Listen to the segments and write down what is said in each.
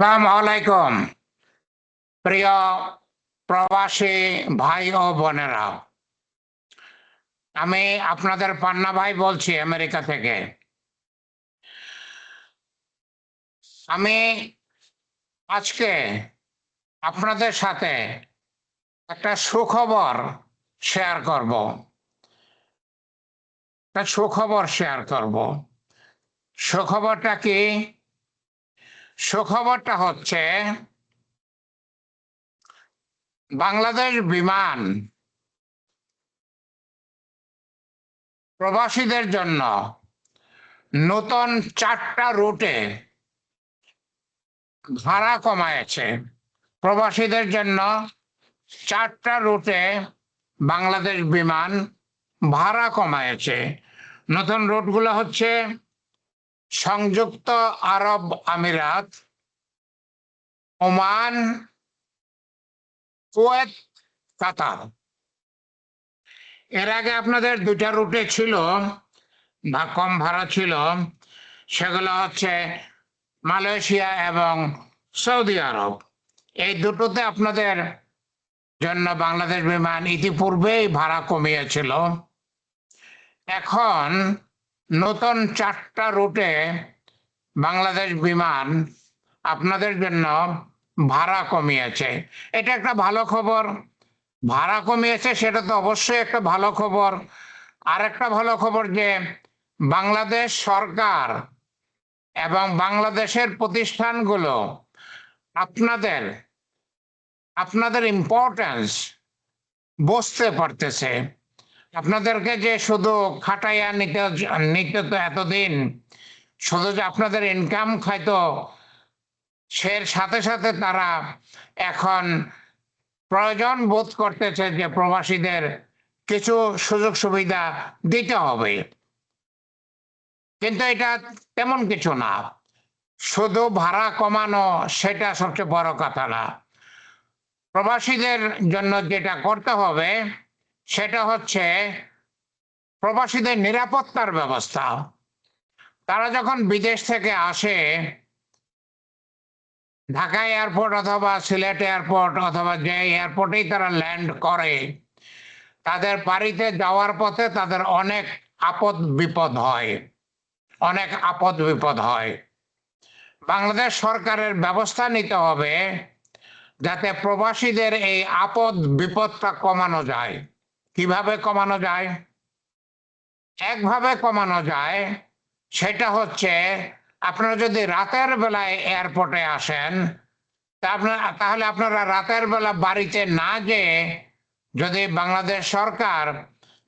সালাম আলাইকুম। প্রিয় প্রবাসী ভাই ও বোনেরা, আমি আপনাদের পান্না ভাই বলছি আমেরিকা থেকে। আমি আজকে আপনাদের সাথে একটা সুখবর শেয়ার করব। একটা সুখবর শেয়ার করব। সুখবরটা কি? সুখবরটা হচ্ছে, বাংলাদেশ বিমান প্রবাসীদের জন্য নতুন চারটা রুটে ভাড়া কমায়েছে। প্রবাসীদের জন্য চারটা রুটে বাংলাদেশ বিমান ভাড়া কমায়েছে। নতুন রুটগুলো হচ্ছে সংযুক্ত আরব আমিরাত, ওমান, কুয়েত, কাতার। এর আগে আপনাদের দুটা রুটে ছিল বা কম ভাড়া ছিল, সেগুলো হচ্ছে মালয়েশিয়া এবং সৌদি আরব। এই দুটোতে আপনাদের জন্য বাংলাদেশ বিমান ইতিপূর্বেই ভাড়া কমিয়েছিল। এখন নতুন চারটা রুটে বাংলাদেশ বিমান আপনাদের জন্য ভাড়া কমিয়েছে। এটা একটা ভালো খবর। ভাড়া কমিয়েছে, সেটা তো অবশ্যই একটা ভালো খবর। আর একটা ভালো খবর যে বাংলাদেশ সরকার এবং বাংলাদেশের প্রতিষ্ঠানগুলো আপনাদের আপনাদের ইম্পর্টেন্স বসতে পারতেছে। আপনাদেরকে যে শুধু খাটাইয়া নিতে নিতে তো এতদিন, শুধু যে আপনাদের ইনকাম খাইতো, সের সাথে সাথে তারা এখন প্রয়োজন বোধ করতেছে যে প্রবাসীদের কিছু সুযোগ সুবিধা দিতে হবে। কিন্তু এটা তেমন কিছু না। শুধু ভাড়া কমানো সেটা সবচেয়ে বড় কথা না। প্রবাসীদের জন্য যেটা করতে হবে সেটা হচ্ছে প্রবাসীদের নিরাপত্তার ব্যবস্থা। তারা যখন বিদেশ থেকে আসে, ঢাকা এয়ারপোর্ট অথবা সিলেট এয়ারপোর্ট অথবা যে এয়ারপোর্টেই তারা ল্যান্ড করে, তাদের বাড়িতে যাওয়ার পথে তাদের অনেক আপদ বিপদ হয়। অনেক আপদ বিপদ হয়। বাংলাদেশ সরকারের ব্যবস্থা নিতে হবে যাতে প্রবাসীদের এই আপদ বিপদটা কমানো যায়। কীভাবে কমানো যায়? একভাবে কমানো যায়, সেটা হচ্ছে আপনারা যদি রাতের বেলায় এয়ারপোর্টে আসেন তাহলে আপনারা রাতের বেলা বাড়িতে না যেয়ে যদি বাংলাদেশ সরকার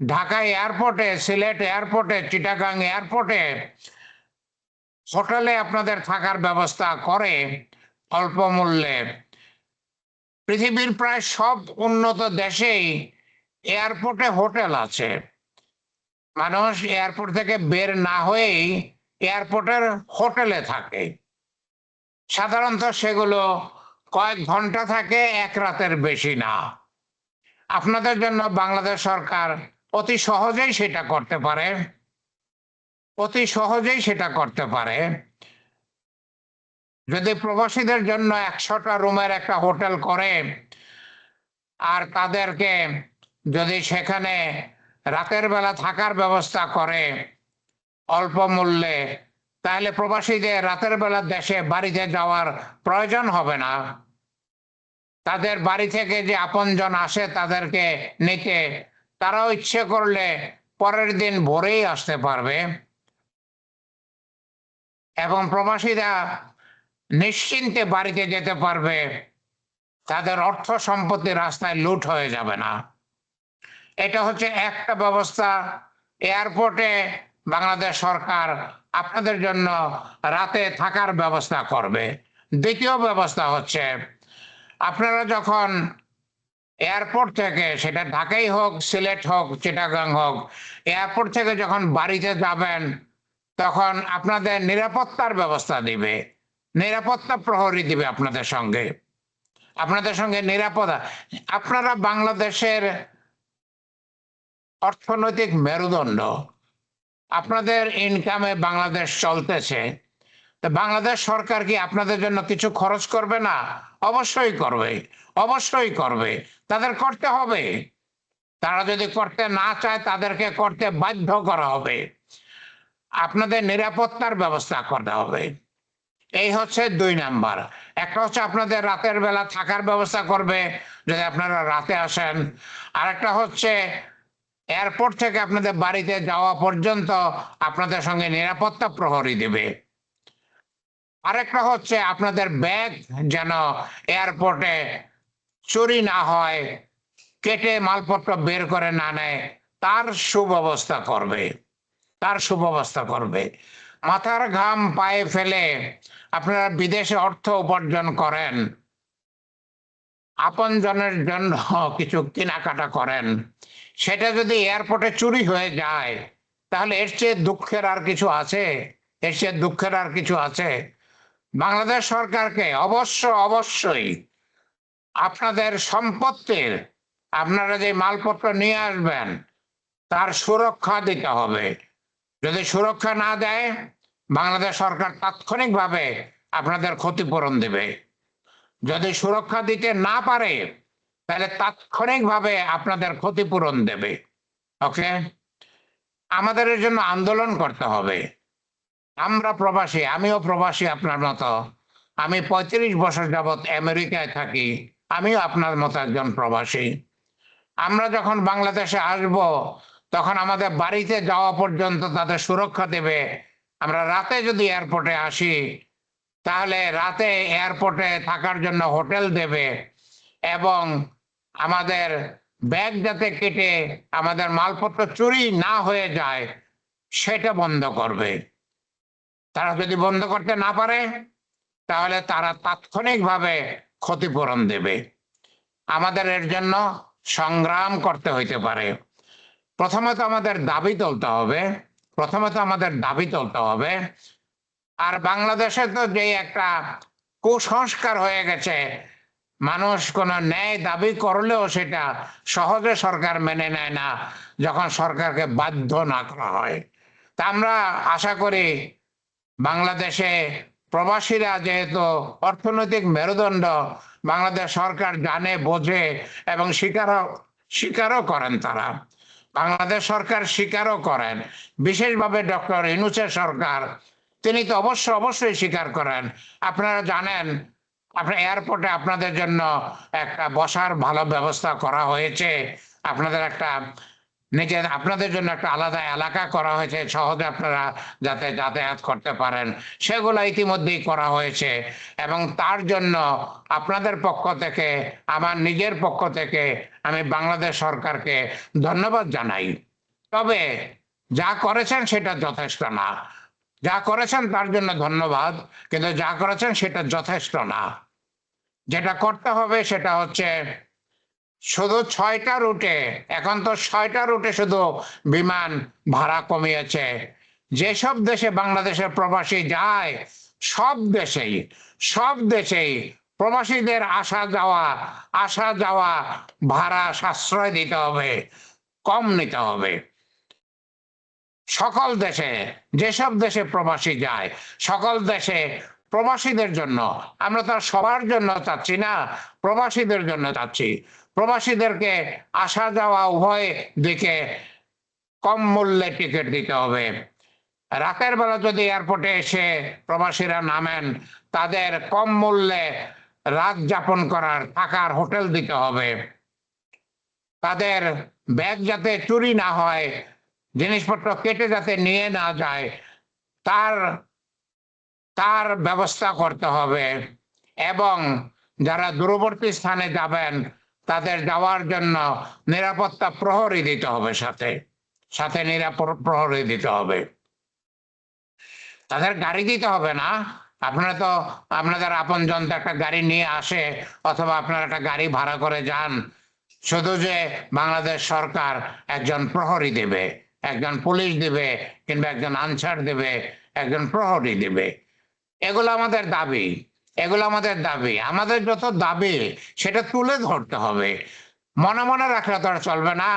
ঢাকা এয়ারপোর্টে, সিলেট এয়ারপোর্টে, চিটাগাং এয়ারপোর্টে হোটেলে আপনাদের থাকার ব্যবস্থা করে অল্প মূল্যে, পৃথিবীর প্রায় সব উন্নত দেশেই এয়ারপোর্টে হোটেল আছে। মানুষ এয়ারপোর্ট থেকে বের না হয়েই এয়ারপোর্টের হোটেলে থাকে। সাধারণত সেগুলো কয়েক ঘণ্টা থাকে, এক রাতের বেশি না। আপনাদের জন্য বাংলাদেশ সরকার অতি সহজেই সেটা করতে পারে। অতি সহজেই সেটা করতে পারে। যদি প্রবাসীদের জন্য একশোটা রুমের একটা হোটেল করে, আর তাদেরকে যদি সেখানে রাতের বেলা থাকার ব্যবস্থা করে অল্প মূল্যে, তাহলে প্রবাসীদের রাতের বেলা দেশে বাড়িতে যাওয়ার প্রয়োজন হবে না। তাদের বাড়ি থেকে যে আপনজন আসে তাদেরকে নিতে তারাও ইচ্ছে করলে পরের দিন ভোরেই আসতে পারবে। এবং প্রবাসীরা নিশ্চিন্তে বাড়িতে যেতে পারবে। তাদের অর্থ সম্পত্তি রাস্তায় লুট হয়ে যাবে না। এটা হচ্ছে একটা ব্যবস্থা এয়ারপোর্টে বাংলাদেশ সরকার আপনাদের জন্য রাতে থাকার ব্যবস্থা করবে। দ্বিতীয় ব্যবস্থা হচ্ছে, আপনারা যখন এয়ারপোর্ট থেকে, সেটা ঢাকাই হোক, সিলেট হোক, চিটাগাং হোক, এয়ারপোর্ট থেকে যখন বাড়িতে যাবেন, তখন আপনাদের নিরাপত্তার ব্যবস্থা দিবে। নিরাপত্তা প্রহরী দিবে আপনাদের সঙ্গে। আপনাদের সঙ্গে নিরাপত্তা আপনারা বাংলাদেশের অর্থনৈতিক মেরুদণ্ড। আপনাদের ইনকামে বাংলাদেশ চলতেছে। তো বাংলাদেশ সরকার কি আপনাদের জন্য কিছু খরচ করবে না? অবশ্যই করবে। অবশ্যই করবে। তাদের করতে হবে। তারা যদি করতে না চায়, তাদেরকে করতে বাধ্য করা হবে। আপনাদের নিরাপত্তার ব্যবস্থা করতে হবে। এই হচ্ছে দুই নাম্বার। একটা হচ্ছে আপনাদের রাতের বেলা থাকার ব্যবস্থা করবে, যদি আপনারা রাতে আসেন। আরেকটা হচ্ছে এয়ারপোর্ট থেকে আপনাদের বাড়িতে যাওয়া পর্যন্ত আপনাদের সঙ্গে নিরাপত্তা প্রহরী দেবে। আরেকটা হচ্ছে আপনাদের ব্যাগ যেন এয়ারপোর্টে চুরি না হয়, কেটে মালপত্র বের করে না নেয়, তার সুব্যবস্থা করবে। তার সুব্যবস্থা করবে। মাথার ঘাম পায়ে ফেলে আপনারা বিদেশে অর্থ উপার্জন করেন। আপনজনের জন্য কিছু কেনাকাটা করেন। সেটা যদি এয়ারপোর্টে চুরি হয়ে যায়, তাহলে এর চেয়ে দুঃখের আর কিছু আছে? এর চেয়ে দুঃখের আর কিছু আছে? বাংলাদেশ সরকারকে অবশ্য অবশ্যই আপনাদের সম্পত্তির, আপনারা যে মালপত্র নিয়ে আসবেন, তার সুরক্ষা দিতে হবে। যদি সুরক্ষা না দেয়, বাংলাদেশ সরকার তাৎক্ষণিকভাবে আপনাদের ক্ষতিপূরণ দেবে। যদি সুরক্ষা দিতে না পারে তাহলে তাৎক্ষণিকভাবে আপনাদের ক্ষতিপূরণ দেবে ওকে আমাদের জন্য আন্দোলন করতে হবে। আমরা প্রবাসী, আমিও প্রবাসী আপনার মতো। আমি পঁয়ত্রিশ বছর যাবৎ আমেরিকায় থাকি, আমিও আপনার মতো একজন প্রবাসী। আমরা যখন বাংলাদেশে আসব, তখন আমাদের বাড়িতে যাওয়া পর্যন্ত তাদের সুরক্ষা দেবে। আমরা রাতে যদি এয়ারপোর্টে আসি, তাহলে রাতে এয়ারপোর্টে থাকার জন্য হোটেল দেবে এবং আমাদের ব্যাগ যাতে কেটে আমাদের মালপত্র চুরি না হয়ে যায়, সেটা বন্ধ করবে। তারা যদি বন্ধ করতে না পারে, তাহলে তারা তাৎক্ষণিকভাবে ক্ষতিপূরণ দেবে। আমাদের এর জন্য সংগ্রাম করতে হইতে পারে। প্রথমত আমাদের দাবি তুলতে হবে, প্রথমত আমাদের দাবি তুলতে হবে। আর বাংলাদেশে তো যে একটা কুসংস্কার হয়ে গেছে মানুষ কোনো ন্যায় দাবি করলেও সেটা সহজে সরকার মেনে নেয় না, যখন সরকারকে বাধ্য না করা হয়। তা আমরা আশা করি বাংলাদেশে প্রবাসীরা যেহেতু অর্থনৈতিক মেরুদণ্ড, বাংলাদেশ সরকার জানে, বোঝে এবং স্বীকারও স্বীকারও করেন তারা। বাংলাদেশ সরকার স্বীকারও করেন। বিশেষভাবে ডক্টর ইনুসের সরকার, তিনি তো অবশ্য, অবশ্যই স্বীকার করেন। আপনারা জানেন আপনার এয়ারপোর্টে আপনাদের জন্য একটা বসার ভালো ব্যবস্থা করা হয়েছে। আপনাদের একটা নিজের, আপনাদের জন্য একটা আলাদা এলাকা করা হয়েছে, সহজে আপনারা যাতে যাতায়াত করতে পারেন। সেগুলো ইতিমধ্যেই করা হয়েছে। এবং তার জন্য আপনাদের পক্ষ থেকে, আমার নিজের পক্ষ থেকে আমি বাংলাদেশ সরকারকে ধন্যবাদ জানাই। তবে যা করেছেন সেটা যথেষ্ট না। যা করেছেন তার জন্য ধন্যবাদ, কিন্তু যা করেছেন সেটা যথেষ্ট না। যেটা করতে হবে সেটা হচ্ছে শুধু ছয়টা রুটে, এখন তো ছয়টা রুটে শুধু বিমান ভাড়া কমিয়েছে। যেসব দেশে বাংলাদেশের প্রবাসী যায়, সব দেশেই সব দেশেই প্রবাসীদের আসা যাওয়া আসা যাওয়া ভাড়া সাশ্রয় দিতে হবে, কম নিতে হবে। সকল দেশে, যেসব দেশে প্রবাসী যায়, সকল দেশে প্রবাসীদের জন্য, আমরা তো সবার জন্য চাচ্ছি না, প্রবাসীদের জন্য চাচ্ছি। প্রবাসীদেরকে আসা যাওয়া উভয় দিকে কম মূল্যে টিকিট দিতে হবে। রাতের বেলা যদি এয়ারপোর্টে এসে প্রবাসীরা নামেন, তাদের কম মূল্যে রাত যাপন করার, থাকার হোটেল দিতে হবে। তাদের ব্যাগ যাতে চুরি না হয় জিনিসপত্র কেটে যাতে নিয়ে না যায়, তার তার ব্যবস্থা করতে হবে। এবং যারা দূরবর্তী স্থানে যাবেন, তাদের যাওয়ার জন্য নিরাপত্তা প্রহরী দিতে হবে সাথে সাথে নিরাপদ প্রহরী দিতে হবে। তাদের গাড়ি দিতে হবে না। আপনারা তো, আপনাদের আপন তো একটা গাড়ি নিয়ে আসে, অথবা আপনারা একটা গাড়ি ভাড়া করে যান। শুধু যে বাংলাদেশ সরকার একজন প্রহরী দেবে। একজন পুলিশ দিবে কিংবা একজন আনসার দেবে, একজন প্রহরী দিবে। এগুলো আমাদের দাবি, এগুলো আমাদের দাবি। আমাদের যত দাবি, সেটা তুলে ধরতে হবে। মনে মনে রাখলে তো আর চলবে না,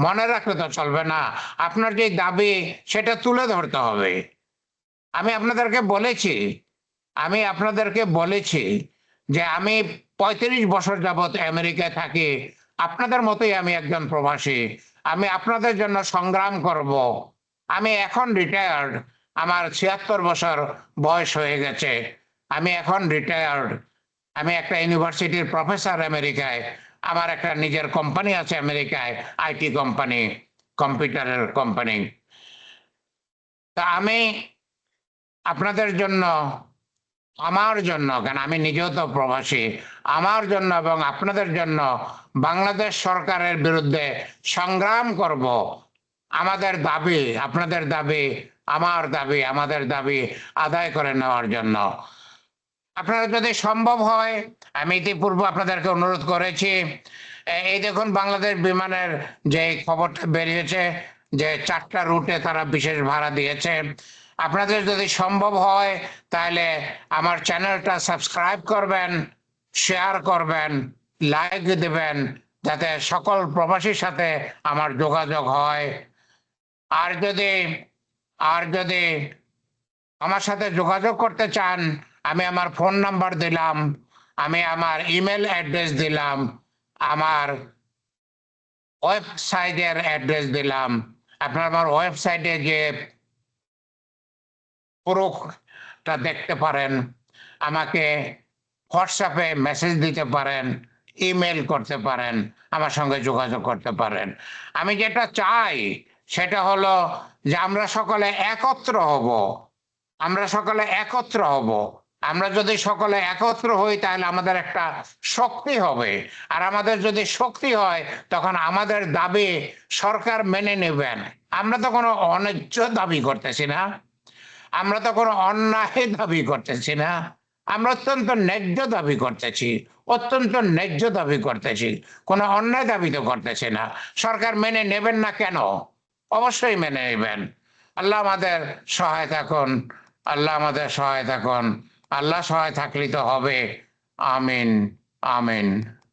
মনে রাখলে তো চলবে না। আপনার যে দাবি, সেটা তুলে ধরতে হবে। আমি আপনাদেরকে বলেছি, আমি আপনাদেরকে বলেছি যে আমি পঁয়ত্রিশ বছর যাবত আমেরিকায় থাকি। আপনাদের মতোই আমি একজন প্রবাসী। আমি আপনাদের জন্য সংগ্রাম করব। আমি এখন রিটায়ার্ড আমার ছিয়াত্তর বছর বয়স হয়ে গেছে। আমি এখন রিটায়ার্ড আমি একটা ইউনিভার্সিটির প্রফেসর আমেরিকায়। আমার একটা নিজের কোম্পানি আছে আমেরিকায়, আইটি কোম্পানি, কম্পিউটারের কোম্পানি। তা আমি আপনাদের জন্য আমার জন্য, কেন আমি নিজেও তো প্রবাসী, আমার জন্য এবং আপনাদের জন্য বাংলাদেশ সরকারের বিরুদ্ধে সংগ্রাম করব। আমাদের দাবি, আপনাদের দাবি, আমার দাবি, আমাদের দাবি আদায় করে নেওয়ার জন্য। আপনারা যদি সম্ভব হয়, আমি ইতিপূর্বে আপনাদেরকে অনুরোধ করেছি এই দেখুন বাংলাদেশ বিমানের যে খবরটা বেরিয়েছে, যে চারটা রুটে তারা বিশেষ ভাড়া দিয়েছে আপনাদের যদি সম্ভব হয়, তাহলে আমার চ্যানেলটা সাবস্ক্রাইব করবেন, শেয়ার করবেন, লাইক দেবেন, যাতে সকল প্রবাসীর সাথে আমার যোগাযোগ হয়। আর যদি আর যদি আমার সাথে যোগাযোগ করতে চান, আমি আমার ফোন নাম্বার দিলাম, আমি আমার ইমেল অ্যাড্রেস দিলাম, আমার ওয়েবসাইটের অ্যাড্রেস দিলাম। আপনার আমার ওয়েবসাইটে যে পুরোটা দেখতে পারেন, আমাকে হোয়াটসঅ্যাপে মেসেজ দিতে পারেন ইমেল করতে পারেন, আমার সঙ্গে যোগাযোগ করতে পারেন। আমি যেটা চাই সেটা হলো যে আমরা সকলে একত্র হব। আমরা সকলে একত্র হব। আমরা যদি সকলে একত্র হই তাহলে আমাদের একটা শক্তি হবে। আর আমাদের যদি শক্তি হয় তখন আমাদের দাবি সরকার মেনে নেবেন। আমরা তো কোনো অন্যায্য দাবি করতেছি না। আমরা তো কোনো অন্যায় দাবি করতেছি না। আমরা অত্যন্ত ন্যায্য দাবি করতেছি, অত্যন্ত ন্যায্য দাবি করতেছি। কোনো অন্যায় দাবি তো করতেছি না। সরকার মেনে নেবেন না কেন? অবশ্যই মেনে নেবেন। আল্লাহ আমাদের সহায় থাকুন আল্লাহ আমাদের সহায় থাকুন আল্লাহ সহায় থাকলে তো হবে। আমিন আমিন।